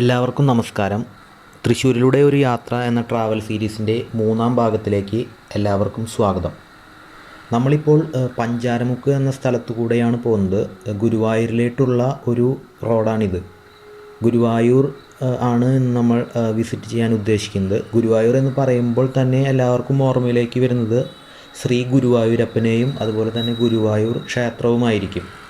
എല്ലാവർക്കും നമസ്കാരം. തൃശ്ശൂരിലൂടെ ഒരു യാത്ര എന്ന ട്രാവൽ സീരീസിന്റെ മൂന്നാം ഭാഗത്തിലേക്ക് എല്ലാവർക്കും സ്വാഗതം. നമ്മളിപ്പോൾ പഞ്ചാരമുക്ക് എന്ന സ്ഥലത്തു കൂടെയാണ് പോകുന്നത്. ഗുരുവായൂരിലേക്കുള്ള ഒരു റോഡാണിത്. ഗുരുവായൂർ ആണ് നമ്മൾ വിസിറ്റ് ചെയ്യാൻ ഉദ്ദേശിക്കുന്നത്. ഗുരുവായൂർ എന്ന് പറയുമ്പോൾ തന്നെ എല്ലാവർക്കും ഓർമ്മയിലേക്ക് വരുന്നത് ശ്രീ ഗുരുവായൂരപ്പനെയും അതുപോലെ തന്നെ ഗുരുവായൂർ ക്ഷേത്രവുമായിരിക്കും.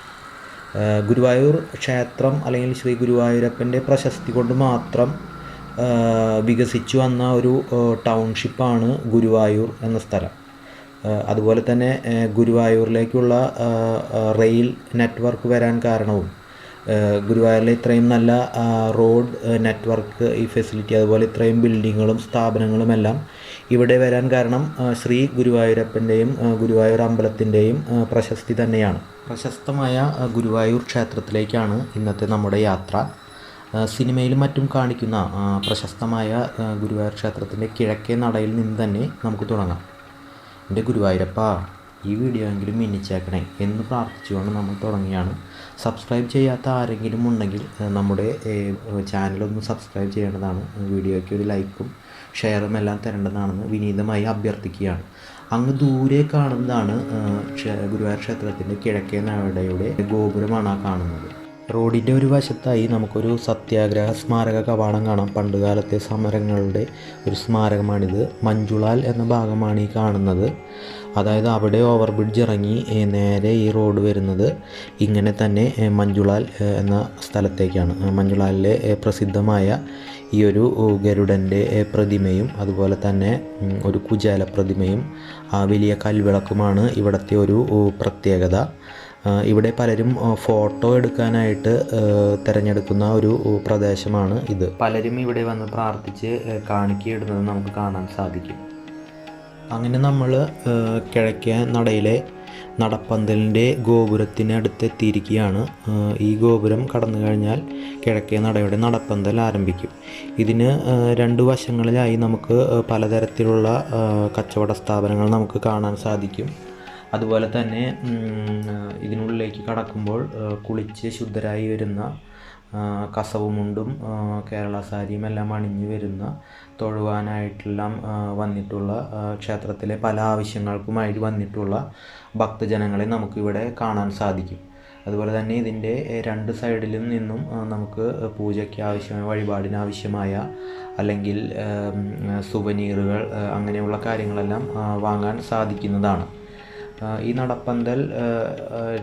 ഗുരുവായൂർ ക്ഷേത്രം അല്ലെങ്കിൽ ശ്രീ ഗുരുവായൂരപ്പന്റെ പ്രശസ്തി കൊണ്ട് മാത്രം വികസിച്ചു വന്ന ഒരു ടൗൺഷിപ്പാണ് ഗുരുവായൂർ എന്ന സ്ഥലം. അതുപോലെ തന്നെ ഗുരുവായൂരിലേക്കുള്ള റെയിൽ നെറ്റ്വർക്ക് വരാൻ കാരണവും ഗുരുവായൂരിലെ ഇത്രയും നല്ല റോഡ് നെറ്റ്വർക്ക് ഈ ഫെസിലിറ്റി അതുപോലെ ഇത്രയും ബിൽഡിങ്ങുകളും സ്ഥാപനങ്ങളുമെല്ലാം ഇവിടെ വരാൻ കാരണം ശ്രീ ഗുരുവായൂരപ്പന്റെയും ഗുരുവായൂർ അമ്പലത്തിന്റെയും പ്രശസ്തി തന്നെയാണ്. പ്രശസ്തമായ ഗുരുവായൂർ ക്ഷേത്രത്തിലേക്കാണ് ഇന്നത്തെ നമ്മുടെ യാത്ര. സിനിമയിലും മറ്റും കാണിക്കുന്ന പ്രശസ്തമായ ഗുരുവായൂർ ക്ഷേത്രത്തിന്റെ കിഴക്കേ നടയിൽ നിന്ന് തന്നെ നമുക്ക് തുടങ്ങാം. എന്റെ ഗുരുവായൂരപ്പ ഈ വീഡിയോ എങ്കിലും മിന്നിച്ചേക്കണേ എന്ന് പ്രാർത്ഥിച്ചുകൊണ്ട് നമ്മൾ തുടങ്ങിയാണ് സബ്സ്ക്രൈബ് ചെയ്യാത്ത ആരെങ്കിലും ഉണ്ടെങ്കിൽ നമ്മുടെ ചാനലൊന്ന് സബ്സ്ക്രൈബ് ചെയ്യേണ്ടതാണ്. വീഡിയോയ്ക്ക് ഒരു ലൈക്കും ഷെയറും എല്ലാം തരേണ്ടതാണെന്ന് വിനീതമായി അഭ്യർത്ഥിക്കുകയാണ്. അങ്ങ് ദൂരെ കാണുന്നതാണ് ഗുരുവായൂർ ക്ഷേത്രത്തിന്റെ കിഴക്കേ നടയുടെ ഗോപുരമാണ് ആ കാണുന്നത്. റോഡിന്റെ ഒരു വശത്തായി നമുക്കൊരു സത്യാഗ്രഹ സ്മാരക കവാടം കാണാം. പണ്ടുകാലത്തെ സമരങ്ങളുടെ ഒരു സ്മാരകമാണിത്. മഞ്ജുളാൽ എന്ന ഭാഗമാണ് ഈ കാണുന്നത്. അതായത് അവിടെ ഓവർ ബ്രിഡ്ജ് ഇറങ്ങി നേരെ ഈ റോഡ് വരുന്നത് ഇങ്ങനെ തന്നെ മഞ്ജുളാൽ എന്ന സ്ഥലത്തേക്കാണ്. മഞ്ജുളാലിലെ പ്രസിദ്ധമായ ഈ ഒരു ഗരുഡന്റെ പ്രതിമയും അതുപോലെ തന്നെ ഒരു കുചേല പ്രതിമയും ആ വലിയ കൽവിളക്കുമാണ് ഇവിടുത്തെ ഒരു പ്രത്യേകത. ഇവിടെ പലരും ഫോട്ടോ എടുക്കാനായിട്ട് തിരഞ്ഞെടുക്കുന്ന ഒരു പ്രദേശമാണ് ഇത്. പലരും ഇവിടെ വന്ന് പ്രാർത്ഥിച്ച് കാണിക്കയിടുന്നത് നമുക്ക് കാണാൻ സാധിക്കും. അങ്ങനെ നമ്മൾ കിഴക്കേ നടയിലെ നടപ്പന്തലിന്റെ ഗോപുരത്തിന് അടുത്തെത്തിയിരിക്കുകയാണ് ആ, ഈ ഗോപുരം കടന്നു കഴിഞ്ഞാൽ കിഴക്കേ നടയുടെ നടപ്പന്തൽ ആരംഭിക്കും. ഇതിന് രണ്ട് വശങ്ങളിലായി നമുക്ക് പലതരത്തിലുള്ള കച്ചവട സ്ഥാപനങ്ങൾ നമുക്ക് കാണാൻ സാധിക്കും. അതുപോലെ തന്നെ ഇതിനുള്ളിലേക്ക് കടക്കുമ്പോൾ കുളിച്ച് ശുദ്ധരായി വരുന്ന കസവുമുണ്ടും കേരള സാരിയും എല്ലാം അണിഞ്ഞു വരുന്ന തൊഴുവാനായിട്ടെല്ലാം വന്നിട്ടുള്ള ക്ഷേത്രത്തിലെ പല ആവശ്യങ്ങൾക്കുമായി വന്നിട്ടുള്ള ഭക്തജനങ്ങളെ നമുക്കിവിടെ കാണാൻ സാധിക്കും. അതുപോലെ തന്നെ ഇതിന്റെ രണ്ട് സൈഡിലും നിന്നും നമുക്ക് പൂജയ്ക്ക് ആവശ്യമായ വഴിപാടിന് ആവശ്യമായ അല്ലെങ്കിൽ സുവനീറുകൾ അങ്ങനെയുള്ള കാര്യങ്ങളെല്ലാം വാങ്ങാൻ സാധിക്കുന്നതാണ്. ഈ നടപ്പന്തൽ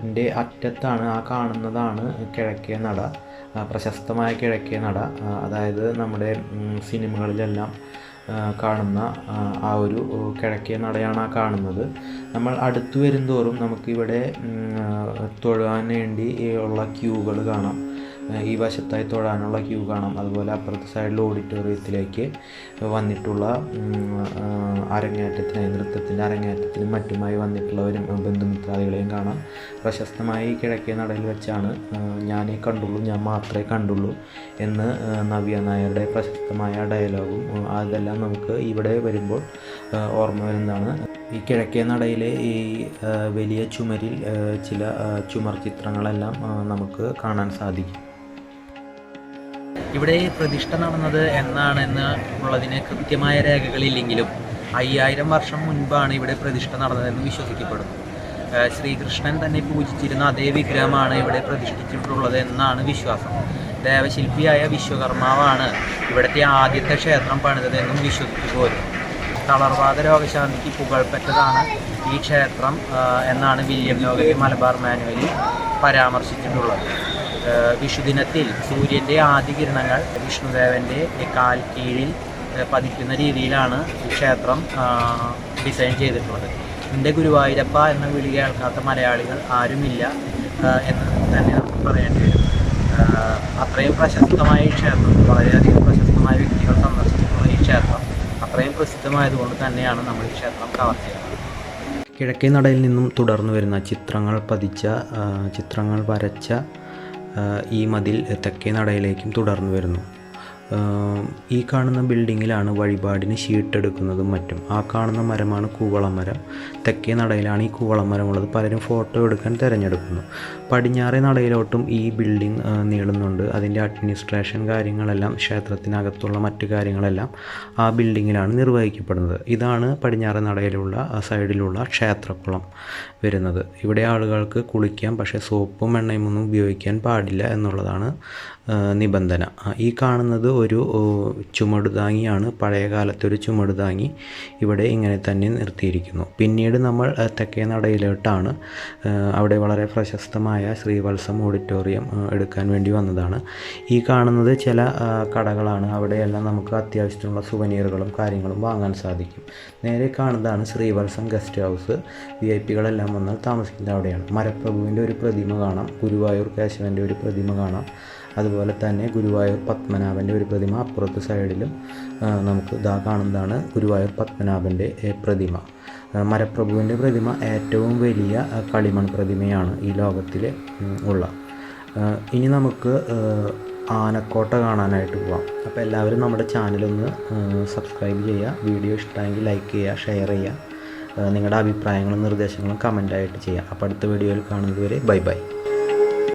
ന്റെ അറ്റത്താണ് ആ കാണുന്നതാണ് കിഴക്കേ നട പ്രശസ്തമായ കിഴക്കേ നട അതായത് നമ്മുടെ സിനിമകളിലെല്ലാം കാണുന്ന ആ, ഒരു കിഴക്കേ നടയാണ് ആ കാണുന്നത്. നമ്മൾ അടുത്തു വരുന്തോറും നമുക്കിവിടെ തൊഴുവാൻ വേണ്ടി ഉള്ള ക്യൂകൾ കാണാം. ഈ വശത്തായി തൊഴാനുള്ള ക്യൂ കാണാം. അതുപോലെ അപ്പുറത്തെ സൈഡിൽ ഓഡിറ്റോറിയത്തിലേക്ക് വന്നിട്ടുള്ള അരങ്ങേറ്റത്തിനായി നൃത്തത്തിന്റെ അരങ്ങേറ്റത്തിനും മറ്റുമായി വന്നിട്ടുള്ളവരും ബന്ധുമിത്രാദികളെയും കാണാം. പ്രശസ്തമായ കിഴക്കേ നടയിൽ വെച്ചാണ് ഞാനേ കണ്ടുള്ളൂ ഞാൻ മാത്രമേ കണ്ടുള്ളൂ എന്ന് നവ്യ നായരുടെ പ്രശസ്തമായ ഡയലോഗും അതെല്ലാം നമുക്ക് ഇവിടെ വരുമ്പോൾ ഓർമ്മ വരുന്നതാണ്. ഈ കിഴക്കേ നടയിലെ ഈ വലിയ ചുമരിൽ ചില ചുമർ ചിത്രങ്ങളെല്ലാം നമുക്ക് കാണാൻ സാധിക്കും. ഇവിടെ പ്രതിഷ്ഠ നടന്നത് എന്നാണെന്ന് ഉള്ളതിന് കൃത്യമായ രേഖകളില്ലെങ്കിലും അയ്യായിരം വർഷം മുൻപാണ് ഇവിടെ പ്രതിഷ്ഠ നടന്നതെന്ന് വിശ്വസിക്കപ്പെടുന്നു. ശ്രീകൃഷ്ണൻ തന്നെ പൂജിച്ചിരുന്ന അതേ വിഗ്രഹമാണ് ഇവിടെ പ്രതിഷ്ഠിച്ചിട്ടുള്ളത് എന്നാണ് വിശ്വാസം. ദേവശില്പിയായ വിശ്വകർമാവാണ് ഇവിടുത്തെ ആദ്യത്തെ ക്ഷേത്രം പണിതതെന്നും വിശ്വസിച്ചു പോരുന്നു തളർവാദ രോഗശാന്തിക്ക് പുകൾപ്പെട്ടതാണ് ഈ ക്ഷേത്രം എന്നാണ് വില്യം ലോകയിൽ മലബാർ മാനുവലിൽ പരാമർശിച്ചിട്ടുള്ളത്. വിഷുദിനത്തിൽ സൂര്യന്റെ ആദ്യ കിരണങ്ങൾ വിഷ്ണുദേവന്റെ കാൽ കീഴിൽ പതിക്കുന്ന രീതിയിലാണ് ക്ഷേത്രം ഡിസൈൻ ചെയ്തിട്ടുള്ളത്. എന്റെ ഗുരുവായൂരപ്പ എന്ന വിളി കേൾക്കാത്ത മലയാളികൾ ആരുമില്ല എന്ന് തന്നെ നമുക്ക് പറയേണ്ടി വരും അത്രയും പ്രശസ്തമായ ഈ ക്ഷേത്രം വളരെയധികം പ്രശസ്തമായ വ്യക്തികൾ സന്ദർശിച്ചിട്ടുള്ള ഈ ക്ഷേത്രം അത്രയും പ്രസിദ്ധമായതുകൊണ്ട് തന്നെയാണ് നമ്മൾ ഈ ക്ഷേത്രം കവർ ചെയ്യുന്നത്. കിഴക്കേ നടയിൽ നിന്നും തുടർന്നു വരുന്ന ചിത്രങ്ങൾ പതിച്ച ചിത്രങ്ങൾ വരച്ച ഈ മതിൽ തെക്കേ നടയിലേക്കും തുടർന്നു വരുന്നു. ഈ കാണുന്ന ബിൽഡിങ്ങിലാണ് വഴിപാടിന് ഷീട്ടെടുക്കുന്നതും മറ്റും. ആ കാണുന്ന മരമാണ് കൂവളം മരം തെക്കേ നടയിലാണ് ഈ കൂവളം മരമുള്ളത് ഉള്ളത്. പലരും ഫോട്ടോ എടുക്കാൻ തിരഞ്ഞെടുക്കുന്നു. പടിഞ്ഞാറേ നടയിലോട്ടും ഈ ബിൽഡിംഗ് നീളുന്നുണ്ട്. അതിന്റെ അഡ്മിനിസ്ട്രേഷൻ കാര്യങ്ങളെല്ലാം ക്ഷേത്രത്തിനകത്തുള്ള മറ്റു കാര്യങ്ങളെല്ലാം ആ ബിൽഡിങ്ങിലാണ് നിർവഹിക്കപ്പെടുന്നത്. ഇതാണ് പടിഞ്ഞാറേ നടയിലുള്ള സൈഡിലുള്ള ക്ഷേത്രക്കുളം വരുന്നത്. ഇവിടെ ആളുകൾക്ക് കുളിക്കാം പക്ഷേ സോപ്പും എണ്ണയും ഒന്നും ഉപയോഗിക്കാൻ പാടില്ല എന്നുള്ളതാണ് നിബന്ധന. ഈ കാണുന്നത് ഒരു ചുമടുതാങ്ങിയാണ്. പഴയ കാലത്തെ ഒരു ചുമടുതാങ്ങി ഇവിടെ ഇങ്ങനെ തന്നെ നിർത്തിയിരിക്കുന്നു. പിന്നീട് നമ്മൾ തെക്കേ നടയിലോട്ടാണ് അവിടെ വളരെ പ്രശസ്തമായ ശ്രീവത്സം ഓഡിറ്റോറിയം എടുക്കാൻ വേണ്ടി വന്നതാണ്. ഈ കാണുന്നത് ചില കടകളാണ്. അവിടെയെല്ലാം നമുക്ക് അത്യാവശ്യത്തിനുള്ള സുവനീറുകളും കാര്യങ്ങളും വാങ്ങാൻ സാധിക്കും. നേരെ കാണുന്നതാണ് Sreevalsam guest house. V I പികളെല്ലാം വന്നാൽ താമസിക്കുന്നത് അവിടെയാണ്. മരപ്രഭുവിന്റെ ഒരു പ്രതിമ കാണാം. ഗുരുവായൂർ കേശവന്റെ ഒരു പ്രതിമ കാണാം. അതുപോലെ തന്നെ ഗുരുവായൂർ പത്മനാഭന്റെ ഒരു പ്രതിമ അപ്പുറത്ത് സൈഡിലും നമുക്ക് ഇതാ കാണുന്നതാണ് ഗുരുവായൂർ പത്മനാഭന്റെ പ്രതിമ. മരപ്രഭുവിന്റെ പ്രതിമ ഏറ്റവും വലിയ കളിമൺ പ്രതിമയാണ് ഈ ലോകത്തിൽ ഉള്ള. ഇനി നമുക്ക് ആനക്കോട്ട കാണാനായിട്ട് പോവാം. അപ്പോൾ എല്ലാവരും നമ്മുടെ ചാനലൊന്ന് സബ്സ്ക്രൈബ് ചെയ്യുക. വീഡിയോ ഇഷ്ടമായെങ്കിൽ ലൈക്ക് ചെയ്യുക ഷെയർ ചെയ്യുക. നിങ്ങളുടെ അഭിപ്രായങ്ങളും നിർദ്ദേശങ്ങളും കമന്റായിട്ട് ചെയ്യുക. അപ്പോൾ അടുത്ത വീഡിയോയിൽ കാണുന്നതുവരെ ബൈ ബൈ